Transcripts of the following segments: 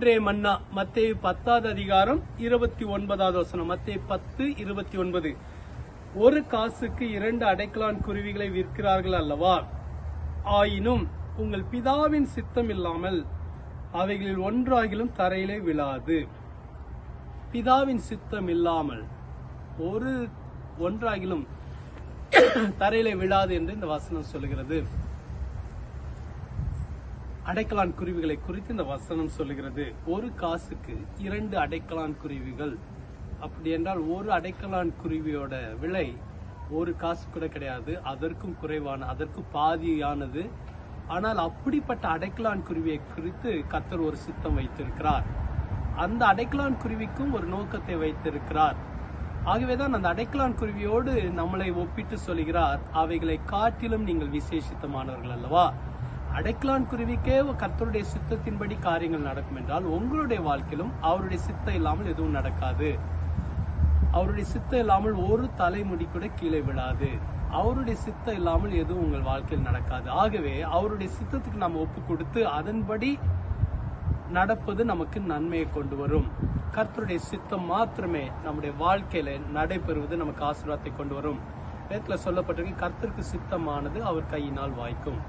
ஒன்றே மன்னா மத்திய பத்தாவது அதிகாரம் இருபத்தி ஒன்பதாவது வசனம். மத்திய பத்து இருபத்தி ஒன்பது. ஒரு காசுக்கு இரண்டு அடைக்கலான் குருவிகளை விற்கிறார்கள் அல்லவா? ஆயினும் உங்கள் பிதாவின் சித்தம் இல்லாமல் அவைகளில் ஒன்றாகிலும் தரையிலே விழாது. பிதாவின் சித்தம் இல்லாமல் ஒரு ஒன்றாகிலும் தரையிலே விழாது என்று இந்த வசனம் சொல்லுகிறது அடைக்கலான் குருவிகளை குறித்து இந்த வசனம் சொல்லுகிறது. ஒரு காசுக்கு இரண்டு அடைக்கலான் குருவிகள். அப்படி என்றால் ஒரு அடைக்கலான் குருவியோட விலை ஒரு காசு கூட கிடையாது. அதற்கும் குறைவான அதற்கு பாதியானது. ஆனால் அப்படிப்பட்ட அடைக்கலான் குருவியை குறித்து கத்தர் ஒரு சித்தம் வைத்திருக்கிறார். அந்த அடைக்கலான் குருவிக்கும் ஒரு நோக்கத்தை வைத்திருக்கிறார். ஆகவேதான் அந்த அடைக்கலான் குருவியோடு நம்மளை ஒப்பிட்டு சொல்கிறார் அவைகளை காட்டிலும் நீங்கள் விசேஷித்தமானவர்கள் அல்லவா? அடைக்கலான் குருவிக்கே கர்த்தருடைய சித்தத்தின்படி காரியங்கள் நடக்கும் என்றால் உங்களுடைய வாழ்க்கையிலும் அவருடைய சித்தம் இல்லாமல் எதுவும் நடக்காது. அவருடைய சித்தம் இல்லாமல் ஒரு தலைமுடி கூட கீழே விழாது. அவருடைய சித்தம் இல்லாமல் எதுவும் உங்கள் வாழ்க்கையில் நடக்காது. ஆகவே அவருடைய சித்தத்துக்கு நாம் ஒப்பு கொடுத்து அதன்படி நடப்பது நமக்கு நன்மையை கொண்டு வரும். கர்த்தருடைய சித்தம் மாத்திரமே நம்முடைய வாழ்க்கையில நடைபெறுவது நமக்கு ஆசீர்வாதத்தை கொண்டு வரும். வேதத்துல சொல்லப்பட்டிருக்கு கர்த்தருக்கு சித்தமானது அவர் கையினால் வாய்க்கும்.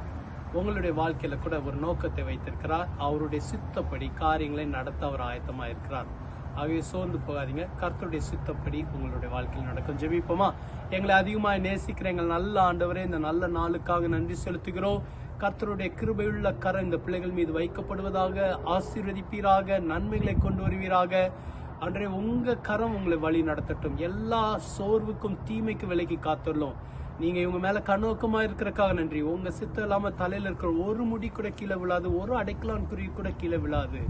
உங்களுடைய வாழ்க்கையில கூட ஒரு நோக்கத்தை வைத்திருக்கிறார். அவருடைய சித்தப்படி காரியங்களை நடத்த அவர் ஆயத்தமா இருக்கிறார். ஆகவே சோர்ந்து போகாதீங்க. கர்த்தருடைய சித்தப்படி உங்களுடைய வாழ்க்கையில் நடக்கும். ஜெபிப்போமா? எங்களை அதிகமாக நேசிக்கிற எங்கள் நல்ல ஆண்டவரே இந்த நல்ல நாளுக்காக நன்றி செலுத்துகிறோம். கர்த்தருடைய கிருபையுள்ள கரம் இந்த பிள்ளைகள் மீது வைக்கப்படுவதாக ஆசீர்வதிப்பீராக நன்மைகளை கொண்டு வருவீராக. அன்றே உங்க கரம் உங்களை வழி நடத்தட்டும். எல்லா சோர்வுக்கும் தீமைக்கு விலைக்கு காத்துள்ளோம். நீங்க இவங்க மேல கண்ணோக்கமா இருக்கிறக்காக நன்றி. உங்க சித்தம் இல்லாம தலையில இருக்கிற ஒரு முடி கூட கீழே விழாது ஒரு அடைக்கலான் குருவி கூட கீழே விழாது.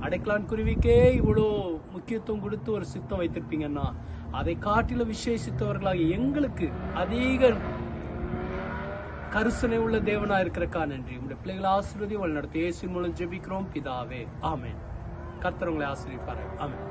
அடைக்கலான் குருவிக்கே இவ்வளோ முக்கியத்துவம் கொடுத்து ஒரு சித்தம் வைத்திருப்பீங்கன்னா அதை காட்டில விசேஷித்தவர்களாக எங்களுக்கு அதிக கருசனை உள்ள தேவனா இருக்கிறக்கா நன்றி. உங்களுடைய பிள்ளைகளை ஆசீர்வதி வழி நடத்தி இயேசு மூலம் ஜெபிக்கிறோம். பிதாவே. ஆமேன். கர்த்தர் உங்களை ஆசீர்விப்பாரு ஆமேன்.